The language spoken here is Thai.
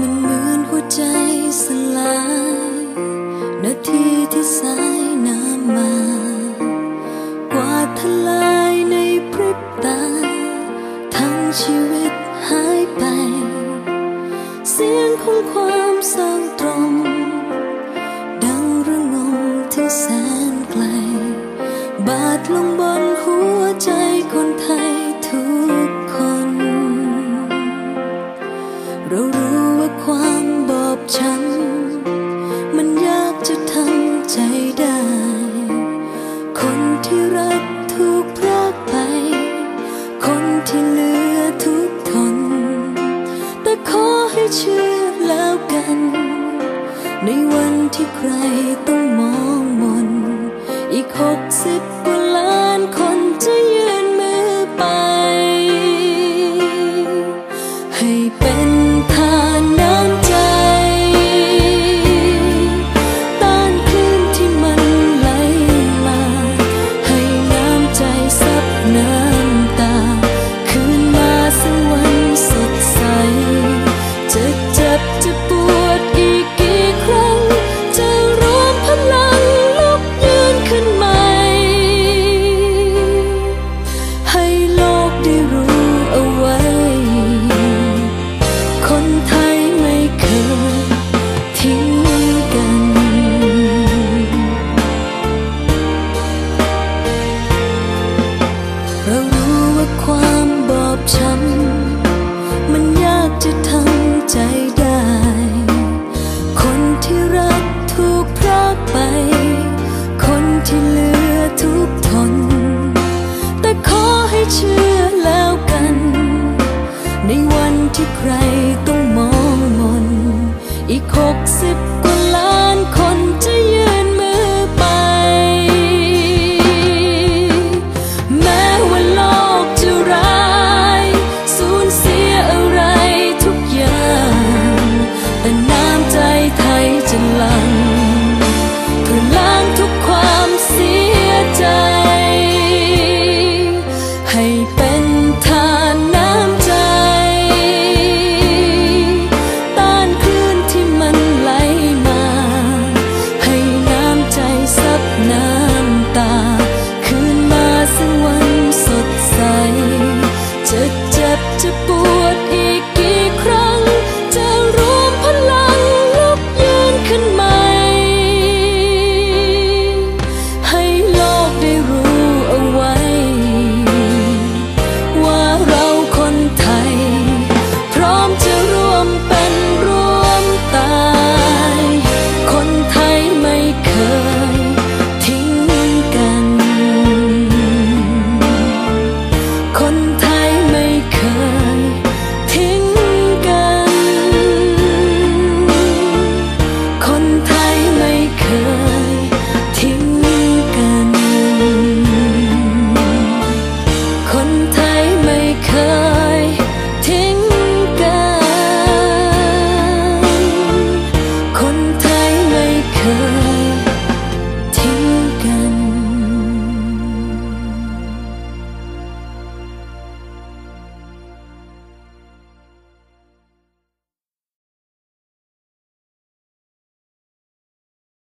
มันเหมือนหัวใจสลายนาทีที่สายน้ำมากว่าทลายในพริบตา ทั้งชีวิตหายไป เสียงของความเศร้าตรง ดังระงมถึงแสนไกล บาดลงบนหัวใจคนไทย ความบอบช้ำมันยากจะทำใจได้ คนที่รักถูกพรากไป คนที่เหลือทุกทน แต่ขอให้เชื่อแล้วกัน ในวันที่ใครต้องมองมน อีกหกสิบกว่าล้านคน ที่เหลือทุกทน แต่ขอให้เชื่อแล้วกัน ในวันที่ใครต้องมองมน อีกหกสิบกว่าล้านคนจะยืนมือไป แม้ว่าโลกจะร้ายสูญเสียอะไรทุกอย่าง แต่น้ำใจไทยจะลัง